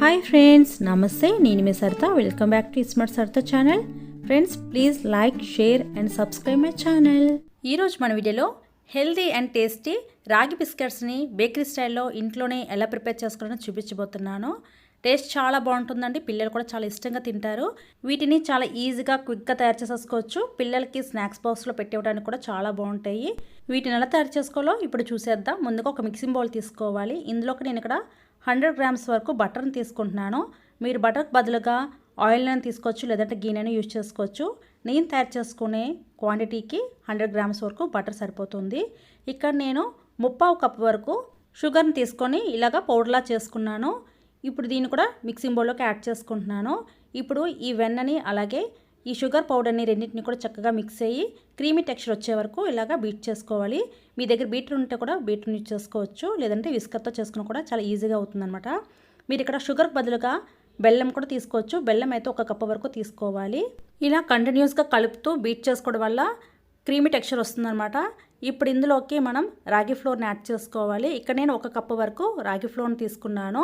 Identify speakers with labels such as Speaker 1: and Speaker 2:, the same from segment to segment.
Speaker 1: Hi friends నమస్తే నేను మీ Saritha. Welcome back to smart Saritha channel friends please like share and subscribe my channel ఈరోజు మన వీడియోలో healthy and tasty రాగి బిస్కెట్స్ని bakery స్టైల్లో ఇంట్లోనే ఎలా ప్రిపేర్ చేసుకోవాలని చూపించబోతున్నాను. టేస్ట్ చాలా బాగుంటుందండి. పిల్లలు కూడా చాలా ఇష్టంగా తింటారు. వీటిని చాలా ఈజీగా క్విక్గా తయారు చేసేసుకోవచ్చు. పిల్లలకి స్నాక్స్ బాక్స్లో పెట్టేయడానికి కూడా చాలా బాగుంటాయి. వీటిని ఎలా తయారు చేసుకోవాలో ఇప్పుడు చూసేద్దాం. ముందుగా ఒక మిక్సింగ్ బౌల్ తీసుకోవాలి. ఇందులోకి నేను ఇక్కడ హండ్రెడ్ గ్రామ్స్ వరకు బటర్ని తీసుకుంటున్నాను. మీరు బటర్కి బదులుగా ఆయిల్ని తీసుకోవచ్చు లేదంటే గీనెని యూజ్ చేసుకోవచ్చు. నేను తయారు చేసుకునే క్వాంటిటీకి హండ్రెడ్ గ్రామ్స్ వరకు బటర్ సరిపోతుంది. ఇక్కడ నేను ముప్పావు కప్ వరకు షుగర్ని తీసుకొని ఇలాగ పౌడర్లా చేసుకున్నాను. ఇప్పుడు దీన్ని కూడా మిక్సింగ్ బౌల్లోకి యాడ్ చేసుకుంటున్నాను. ఇప్పుడు ఈ వెన్నని అలాగే ఈ షుగర్ పౌడర్ని రెండింటిని కూడా చక్కగా మిక్స్ అయ్యి క్రీమీ టెక్స్చర్ వచ్చే వరకు ఇలాగా బీట్ చేసుకోవాలి. మీ దగ్గర బీటర్ ఉంటే కూడా బీటర్ యూజ్ చేసుకోవచ్చు. లేదంటే విస్కర్తో చేసుకుని కూడా చాలా ఈజీగా అవుతుందన్నమాట. మీరు ఇక్కడ షుగర్ బదులుగా బెల్లం కూడా తీసుకోవచ్చు. బెల్లం అయితే ఒక కప్పు వరకు తీసుకోవాలి. ఇలా కంటిన్యూస్గా కలుపుతూ బీట్ చేసుకోవడం వల్ల క్రీమీ టెక్స్చర్ వస్తుందన్నమాట. ఇప్పుడు ఇందులోకి మనం రాగి ఫ్లోర్ని యాడ్ చేసుకోవాలి. ఇక్కడ నేను ఒక కప్పు వరకు రాగి ఫ్లోర్ని తీసుకున్నాను.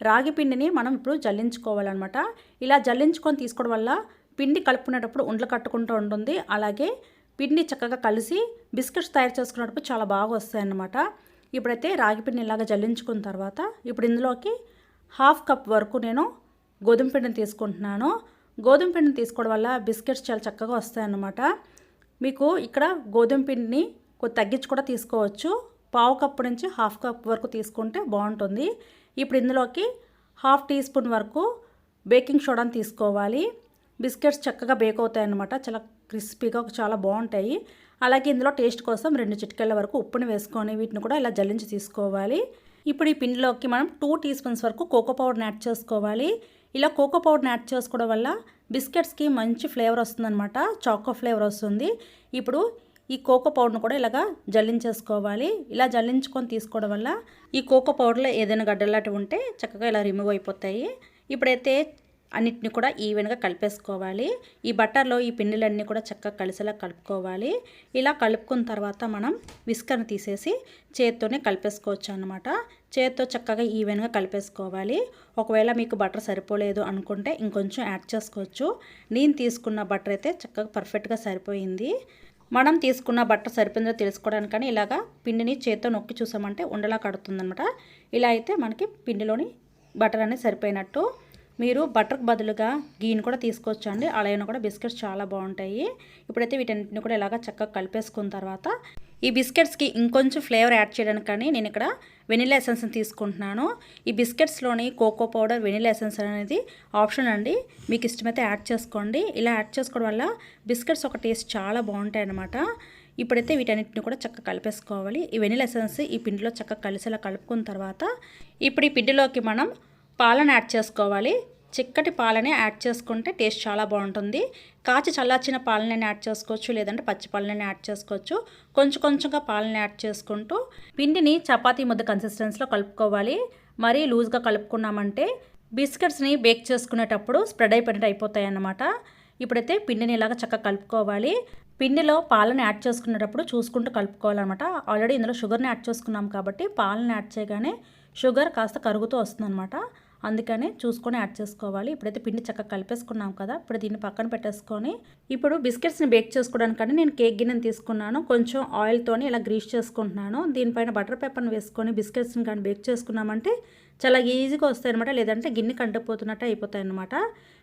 Speaker 1: రాగి పిండిని మనం ఇప్పుడు జల్లించుకోవాలన్నమాట. ఇలా జల్లించుకొని తీసుకోవడం వల్ల పిండి కలుపుకునేటప్పుడు ఉండలు కట్టుకుంటూ ఉంటుంది. అలాగే పిండి చక్కగా కలిసి బిస్కెట్స్ తయారు చేసుకునేటప్పుడు చాలా బాగా వస్తాయన్నమాట. ఇప్పుడైతే రాగి పిండి ఇలాగ జల్లించుకున్న తర్వాత ఇప్పుడు ఇందులోకి హాఫ్ కప్ వరకు నేను గోధుమ పిండిని తీసుకుంటున్నాను. గోధుమ పిండిని తీసుకోవడం వల్ల బిస్కెట్స్ చాలా చక్కగా వస్తాయన్నమాట. మీకు ఇక్కడ గోధుమ పిండిని కొద్ది తగ్గించి కూడా తీసుకోవచ్చు. పావు కప్పు నుంచి హాఫ్ కప్ వరకు తీసుకుంటే బాగుంటుంది. ఇప్పుడు ఇందులోకి హాఫ్ టీ స్పూన్ వరకు బేకింగ్ సోడాని తీసుకోవాలి. బిస్కెట్స్ చక్కగా బేక్ అవుతాయి అన్నమాట చాలా క్రిస్పీగా చాలా బాగుంటాయి. అలాగే ఇందులో టేస్ట్ కోసం రెండు చిటికెళ్ళ వరకు ఉప్పుని వేసుకొని వీటిని కూడా ఇలా జల్లించి తీసుకోవాలి. ఇప్పుడు ఈ పిండిలోకి మనం టూ టీ స్పూన్స్ వరకు కోకో పౌడర్ని యాడ్ చేసుకోవాలి. ఇలా కోకో పౌడర్ని యాడ్ చేసుకోవడం వల్ల బిస్కెట్స్కి మంచి ఫ్లేవర్ వస్తుందన్నమాట. చాకో ఫ్లేవర్ వస్తుంది. ఇప్పుడు ఈ కోకో పౌడర్ను కూడా ఇలాగా జల్లించేసుకోవాలి. ఇలా జల్లించుకొని తీసుకోవడం వల్ల ఈ కోకో పౌడర్లో ఏదైనా గడ్డలాంటివి ఉంటే చక్కగా ఇలా రిమూవ్ అయిపోతాయి. ఇప్పుడైతే అన్నిటిని కూడా ఈవెన్గా కలిపేసుకోవాలి. ఈ బట్టర్లో ఈ పిండిలన్నీ కూడా చక్కగా కలిసేలా కలుపుకోవాలి. ఇలా కలుపుకున్న తర్వాత మనం విస్కర్ని తీసేసి చేత్తోనే కలిపేసుకోవచ్చు అనమాట చేత్తో చక్కగా ఈవెన్గా కలిపేసుకోవాలి. ఒకవేళ మీకు బటర్ సరిపోలేదు అనుకుంటే ఇంకొంచెం యాడ్ చేసుకోవచ్చు. నేను తీసుకున్న బటర్ అయితే చక్కగా పర్ఫెక్ట్గా సరిపోయింది. మనం తీసుకున్న బట్ట సరిపోయిందో తెలుసుకోవడానికని ఇలాగా పిండిని చేత్తో నొక్కి చూసామంటే ఉండలా కడుతుందనమాట ఇలా అయితే మనకి పిండిలోని బటర్ అనేది సరిపోయినట్టు. మీరు బటర్కి బదులుగా గీని కూడా తీసుకోవచ్చు అండి అలాగే కూడా బిస్కెట్స్ చాలా బాగుంటాయి. ఇప్పుడైతే వీటన్నిటిని కూడా ఇలాగ చక్కగా కలిపేసుకున్న తర్వాత ఈ బిస్కెట్స్కి ఇంకొంచెం ఫ్లేవర్ యాడ్ చేయడానికి కానీ నేను ఇక్కడ వెనిలా ఎసెన్స్ని తీసుకుంటున్నాను. ఈ బిస్కెట్స్లోని కోకో పౌడర్ వెనిలా ఎసెన్స్ అనేది ఆప్షన్ అండి. మీకు ఇష్టమైతే యాడ్ చేసుకోండి. ఇలా యాడ్ చేసుకోవడం వల్ల బిస్కెట్స్ ఒక టేస్ట్ చాలా బాగుంటాయి అన్నమాట. ఇప్పుడైతే వీటన్నిటిని కూడా చక్కగా కలిపేసుకోవాలి. ఈ వెనిలా ఎసెన్స్ ఈ పిండిలో చక్కగా కలిసేలా కలుపుకున్న తర్వాత ఇప్పుడు ఈ పిండిలోకి మనం పాలను యాడ్ చేసుకోవాలి. చిక్కటి పాలని యాడ్ చేసుకుంటే టేస్ట్ చాలా బాగుంటుంది. కాచి చల్లార్చిన పాలనని యాడ్ చేసుకోవచ్చు లేదంటే పచ్చి పాలనని యాడ్ చేసుకోవచ్చు. కొంచెం కొంచెంగా పాలని యాడ్ చేసుకుంటూ పిండిని చపాతీ ముద్ద కన్సిస్టెన్సీలో కలుపుకోవాలి. మరీ లూజ్గా కలుపుకున్నామంటే బిస్కెట్స్ని బేక్ చేసుకునేటప్పుడు స్ప్రెడ్ అయిపోయినట్టు అయిపోతాయి అన్నమాట ఇప్పుడైతే పిండిని ఇలాగ చక్కగా కలుపుకోవాలి. పిండిలో పాలను యాడ్ చేసుకునేటప్పుడు చూసుకుంటూ కలుపుకోవాలన్నమాట. ఆల్రెడీ ఇందులో షుగర్ని యాడ్ చేసుకున్నాం కాబట్టి పాలను యాడ్ చేయగానే షుగర్ కాస్త కరుగుతూ వస్తుందన్నమాట. అందుకనే చూసుకొని యాడ్ చేసుకోవాలి. ఇప్పుడైతే పిండి చక్కగా కలిపేసుకున్నాం కదా ఇప్పుడు దీన్ని పక్కన పెట్టేసుకొని ఇప్పుడు బిస్కెట్స్ని బేక్ చేసుకోవడానికంటే నేను కేక్ గిన్నెని తీసుకున్నాను. కొంచెం ఆయిల్తోని ఇలా గ్రీస్ చేసుకుంటున్నాను. దీనిపైన బటర్ పేపర్ని వేసుకొని బిస్కెట్స్ని కానీ బేక్ చేసుకున్నామంటే చాలా ఈజీగా వస్తాయి అనమాట లేదంటే గిన్నె కంటిపోతున్నట్టు అయిపోతాయి అనమాట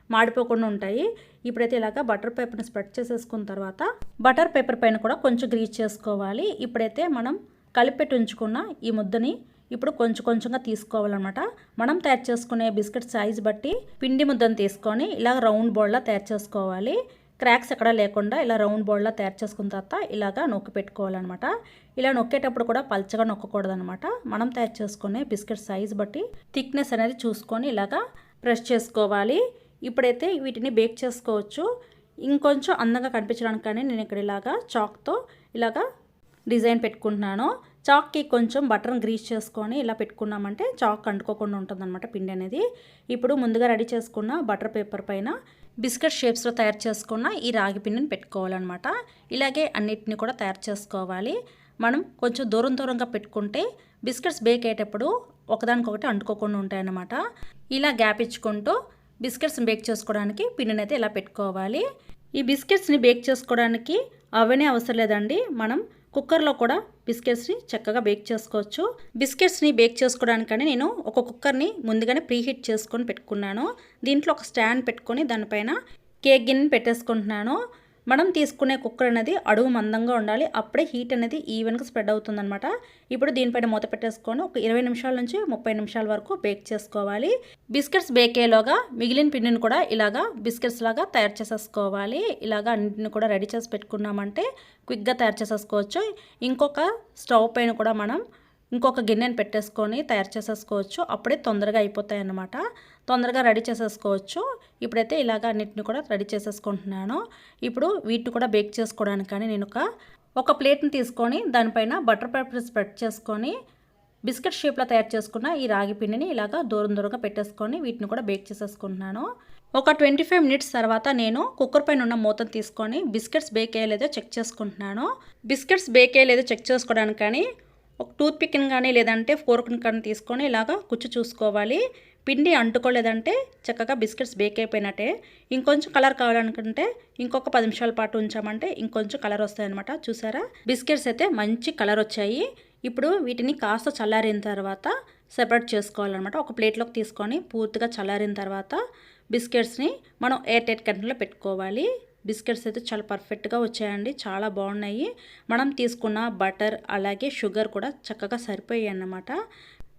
Speaker 1: మాడిపోకుండా ఉంటాయి. ఇప్పుడైతే ఇలాగ బటర్ పేపర్ని స్ప్రెడ్ చేసేసుకున్న తర్వాత బటర్ పేపర్ పైన కూడా కొంచెం గ్రీస్ చేసుకోవాలి. ఇప్పుడైతే మనం కలిపెట్టి ఉంచుకున్న ఈ ముద్దని ఇప్పుడు కొంచెం కొంచెంగా తీసుకోవాలన్నమాట. మనం తయారు చేసుకునే బిస్కెట్ సైజ్ బట్టి పిండి ముద్దను తీసుకొని ఇలా రౌండ్ బోల్లా తయారు చేసుకోవాలి. క్రాక్స్ ఎక్కడ లేకుండా ఇలా రౌండ్ బోల్లా తయారు చేసుకున్న తర్వాత ఇలాగా నొక్కి పెట్టుకోవాలన్నమాట. ఇలా నొక్కేటప్పుడు కూడా పల్చగా నొక్కకూడదనమాట మనం తయారు చేసుకునే బిస్కెట్ సైజ్ బట్టి థిక్నెస్ అనేది చూసుకొని ఇలాగా ప్రెస్ చేసుకోవాలి. ఇప్పుడైతే వీటిని బేక్ చేసుకోవచ్చు. ఇంకొంచెం అందంగా కనిపించడానికి కానీ నేను ఇక్కడ ఇలాగా చాక్తో ఇలాగా డిజైన్ పెట్టుకుంటున్నాను. చాక్కి కొంచెం బటర్ని గ్రీస్ చేసుకొని ఇలా పెట్టుకున్నామంటే చాక్ అంటుకోకుండా ఉంటుందన్నమాట పిండి అనేది. ఇప్పుడు ముందుగా రెడీ చేసుకున్న బటర్ పేపర్ పైన బిస్కెట్ షేప్స్లో తయారు చేసుకున్న ఈ రాగి పిండిని పెట్టుకోవాలన్నమాట. ఇలాగే అన్నిటిని కూడా తయారు చేసుకోవాలి. మనం కొంచెం దూరం దూరంగా పెట్టుకుంటే బిస్కెట్స్ బేక్ అయ్యేటప్పుడు ఒకదానికొకటి అంటుకోకుండా ఉంటాయన్నమాట. ఇలా గ్యాప్ ఇచ్చుకుంటూ బిస్కెట్స్ని బేక్ చేసుకోవడానికి పిండిని అయితే ఇలా పెట్టుకోవాలి. ఈ బిస్కెట్స్ని బేక్ చేసుకోవడానికి అవనే అవసరం లేదండి. మనం కుక్కర్లో కూడా బిస్కెట్స్ని చక్కగా బేక్ చేసుకోవచ్చు. బిస్కెట్స్ని బేక్ చేసుకోవడానికని నేను ఒక కుక్కర్ని ముందుగానే ప్రీహీట్ చేసుకొని పెట్టుకున్నాను. దీంట్లో ఒక స్టాండ్ పెట్టుకొని దానిపైన కేక్ గిన్నె పెట్టేసుకుంటున్నాను. మనం తీసుకునే కుక్కర్ అనేది అడుగు మందంగా ఉండాలి. అప్పుడే హీట్ అనేది ఈవెన్గా స్ప్రెడ్ అవుతుందనమాట ఇప్పుడు దీనిపైన మూత పెట్టేసుకొని ఒక ఇరవై నిమిషాల నుంచి ముప్పై నిమిషాల వరకు బేక్ చేసుకోవాలి. బిస్కెట్స్ బేక్ అయ్యేలోగా మిగిలిన పిండిని కూడా ఇలాగా బిస్కెట్స్ లాగా తయారు చేసేసుకోవాలి. ఇలాగా అన్నింటిని కూడా రెడీ చేసి పెట్టుకున్నామంటే క్విక్గా తయారు చేసేసుకోవచ్చు. ఇంకొక స్టవ్ పైన కూడా మనం ఇంకొక గిన్నెని పెట్టేసుకొని తయారు చేసేసుకోవచ్చు. అప్పుడే తొందరగా అయిపోతాయి అన్నమాట తొందరగా రెడీ చేసేసుకోవచ్చు. ఇప్పుడైతే ఇలాగ అన్నిటిని కూడా రెడీ చేసేసుకుంటున్నాను. ఇప్పుడు వీటిని కూడా బేక్ చేసుకోవడానికి కానీ నేను ఒక ఒక ప్లేట్ని తీసుకొని దానిపైన బటర్ పేపర్ స్ప్రెడ్ చేసుకొని బిస్కెట్ షేప్లో తయారు చేసుకున్న ఈ రాగి పిండిని ఇలాగ దూరం దూరంగా పెట్టేసుకొని వీటిని కూడా బేక్ చేసేసుకుంటున్నాను. ఒక ట్వంటీ ఫైవ్ మినిట్స్ తర్వాత నేను కుక్కర్ పైన ఉన్న మూతను తీసుకొని బిస్కెట్స్ బేక్ అయ్యలేదో చెక్ చేసుకుంటున్నాను. బిస్కెట్స్ బేక్ అయ్యలేదో చెక్ చేసుకోవడానికి కానీ ఒక టూత్ పిక్ని కానీ లేదంటే ఫోర్క్ని కానీ తీసుకొని ఇలాగా కుచ్చు చూసుకోవాలి. పిండి అంటుకోలేదంటే చక్కగా బిస్కెట్స్ బేక్ అయిపోయినట్టే. ఇంకొంచెం కలర్ కావాలనుకుంటే ఇంకొక పది నిమిషాల పాటు ఉంచామంటే ఇంకొంచెం కలర్ వస్తాయన్నమాట. చూసారా? బిస్కెట్స్ అయితే మంచి కలర్ వచ్చాయి. ఇప్పుడు వీటిని కాస్త చల్లారిన తర్వాత సెపరేట్ చేసుకోవాలన్నమాట. ఒక ప్లేట్లోకి తీసుకొని పూర్తిగా చల్లారిన తర్వాత బిస్కెట్స్ని మనం ఎయిర్ టైట్ కంటెంట్లో పెట్టుకోవాలి. బిస్కెట్స్ అయితే చాలా పర్ఫెక్ట్గా వచ్చాయండి. చాలా బాగున్నాయి. మనం తీసుకున్న బటర్ అలాగే షుగర్ కూడా చక్కగా సరిపోయాయి అన్నమాట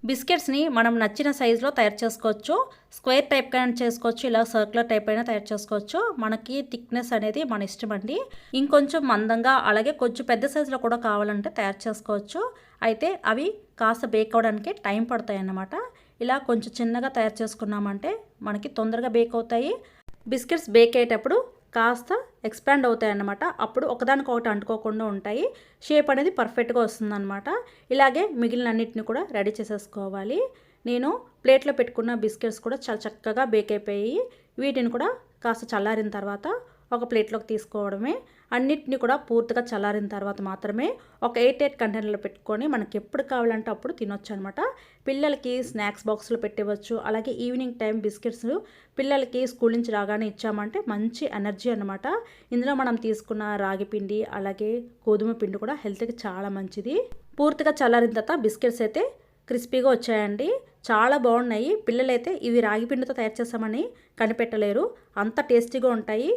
Speaker 1: బిస్కెట్స్ని మనం నచ్చిన సైజులో తయారు చేసుకోవచ్చు. స్క్వేర్ టైప్ అయినా చేసుకోవచ్చు ఇలా సర్క్యులర్ టైప్ అయినా తయారు చేసుకోవచ్చు. మనకి థిక్నెస్ అనేది మన ఇష్టం అండి. ఇంకొంచెం మందంగా అలాగే కొంచెం పెద్ద సైజులో కూడా కావాలంటే తయారు చేసుకోవచ్చు. అయితే అవి కాస్త బేక్ అవ్వడానికి టైం పడతాయి అన్నమాట. ఇలా కొంచెం చిన్నగా తయారు చేసుకున్నామంటే మనకి తొందరగా బేక్ అవుతాయి. బిస్కెట్స్ బేక్ అయ్యేటప్పుడు కాస్త ఎక్స్పాండ్ అవుతాయి అన్నమాట అప్పుడు ఒకదానికొకటి అంటుకోకుండా ఉంటాయి. షేప్ అనేది పర్ఫెక్ట్గా వస్తుందన్నమాట. ఇలాగే మిగిలిన అన్నిటిని కూడా రెడీ చేసేసుకోవాలి. నేను ప్లేట్లో పెట్టుకున్న బిస్కెట్స్ కూడా చాలా చక్కగా బేక్ అయిపోయి వీటిని కూడా కాస్త చల్లారిన తర్వాత ఒక ప్లేట్లోకి తీసుకోవడమే. అన్నిటిని కూడా పూర్తిగా చల్లారిన తర్వాత మాత్రమే ఒక ఎయిట్ ఎయిట్ కంటైనర్లో పెట్టుకొని మనకి ఎప్పుడు కావాలంటే అప్పుడు తినొచ్చు అనమాట పిల్లలకి స్నాక్స్ బాక్స్లో పెట్టవచ్చు. అలాగే ఈవినింగ్ టైం బిస్కెట్స్ పిల్లలకి స్కూల్ నుంచి రాగానే ఇచ్చామంటే మంచి ఎనర్జీ అనమాట ఇందులో మనం తీసుకున్న రాగి పిండి అలాగే గోధుమ పిండి కూడా హెల్త్కి చాలా మంచిది. పూర్తిగా చల్లారిన తర్వాత బిస్కెట్స్ అయితే క్రిస్పీగా వచ్చాయండి. చాలా బాగున్నాయి. పిల్లలైతే ఇవి రాగి పిండితో తయారు చేస్తామని కనిపెట్టలేరు. అంత టేస్టీగా ఉంటాయి.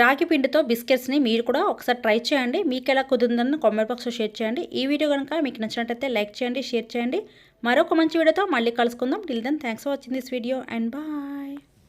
Speaker 1: రాగి పిండితో బిస్కెట్స్ని మీరు కూడా ఒకసారి ట్రై చేయండి. మీకు ఎలా కుదిరిందని కామెంట్ బాక్స్లో షేర్ చేయండి. ఈ వీడియో కనుక మీకు నచ్చినట్టయితే లైక్ చేయండి షేర్ చేయండి. మరొక మంచి వీడియోతో మళ్ళీ కలుసుకుందాం. Till then thanks for watching this video and bye